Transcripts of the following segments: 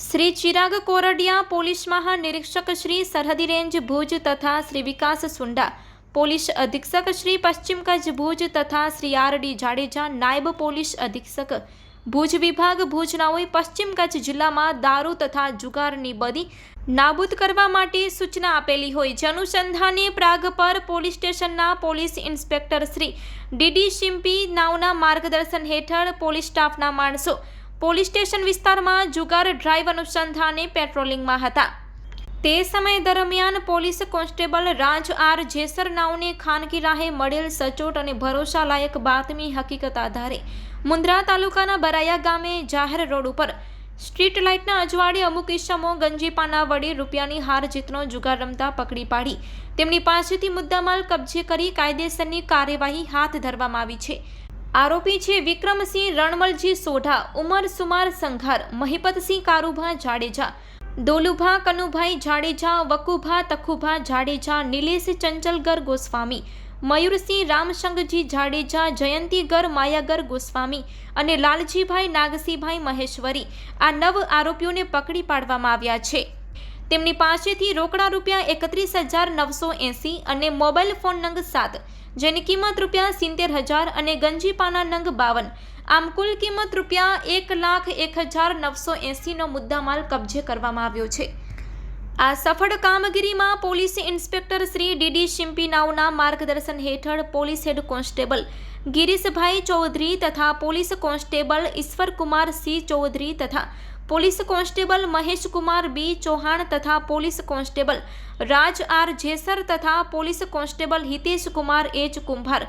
Shri Chirag Kordia police મહાનિરીક્ષક શ્રી સરહદી range Bhuj તથા શ્રી વિકાસ સુંડા, પોલીસ અધિક્ષક શ્રી પશ્ચિમ કચ્છ ભુજ તથા શ્રી આર ડી જાડેજા, નાયબ પોલીસ અધિક્ષક ભુજ વિભાગ ભુજનાઓએ પશ્ચિમ કચ્છ જિલ્લામાં દારૂ તથા જુગારની બદી નાબૂદ કરવા માટે સૂચના આપેલી હોય જે અનુસંધાને પ્રાગપર પોલીસ સ્ટેશનના police inspector Shri D D Shimpi નાવના માર્ગદર્શન હેઠળ પોલીસ સ્ટાફના માણસો પોલીસ સ્ટેશન વિસ્તારમાં જુગાર ડ્રાઈવ અનુસંધાને પેટ્રોલિંગમાં હતા. તે સમય દરમિયાન police constable Raj R Jesar નાવને ખાનગી રાહે મળેલ સચોટ અને ભરોસાલાયક બાતમી હકીકત આધારે મુન્દ્રા તાલુકાના બરાયા ગામે જાહેર રોડ ઉપર સ્ટ્રીટ લાઇટના અજવાળે અમુક ઇસમો ગંજીપાના વડે રૂપિયાની હાર જીતનો જુગાર રમતા પકડી પાડી. તેમની પાસેથી મુદ્દામાલ કબજે કરી કાયદેસરની કાર્યવાહી હાથ ધરવામાં આવી છે. આરોપી છે વિક્રમસિંહ રણમલજી સોઢા, ઉમર સુમાર સંઘાર, મહિપતસિંહ કારુભા જાડેજા, દોલુભા કનુભાઈ જાડેજા, વકુભા તખુભા જાડેજા, નિલેશ ચંચલગર ગોસ્વામી, મયુરસિંહ રામશંગજી જાડેજા, જયંતીગર માયાગર ગોસ્વામી અને લાલજીભાઈ નાગસીભાઈ મહેશ્વરી આ નવ આરોપીઓને પકડી પાડવામાં આવ્યા છે. તેમની પાસેથી રોકડા રૂપિયા એકત્રીસ હજાર નવસો એંસી અને મોબાઈલ ફોન નંગ સાત, જેની કિંમત રૂપિયા સિત્તેર હજાર અને ગંજીપાના નંગ બાવન. આમ કુલ કિંમત રૂપિયા એક લાખ એક હજાર નવસો એંસીનો મુદ્દામાલ કબજે કરવામાં આવ્યો છે. આ સફળ કામગીરીમાં police inspector Shri D D Shimpi નાવના માર્ગદર્શન હેઠળ police head constable Girishbhai Chaudhari તથા police constable Ishwarkumar C Chaudhari તથા police constable Maheshkumar B Chauhan તથા police constable Raj R Jesar તથા police constable Hitesh Kumar H Kumbhar.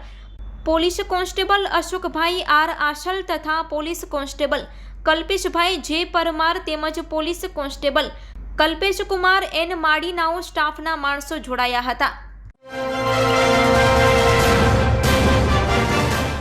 Police constable Ashokbhai R Ashal તથા police constable Kalpeshbhai J Parmar તેમજ police constable Kalpesh Kumar N માડીનાઓ સ્ટાફના માણસો જોડાયા હતા.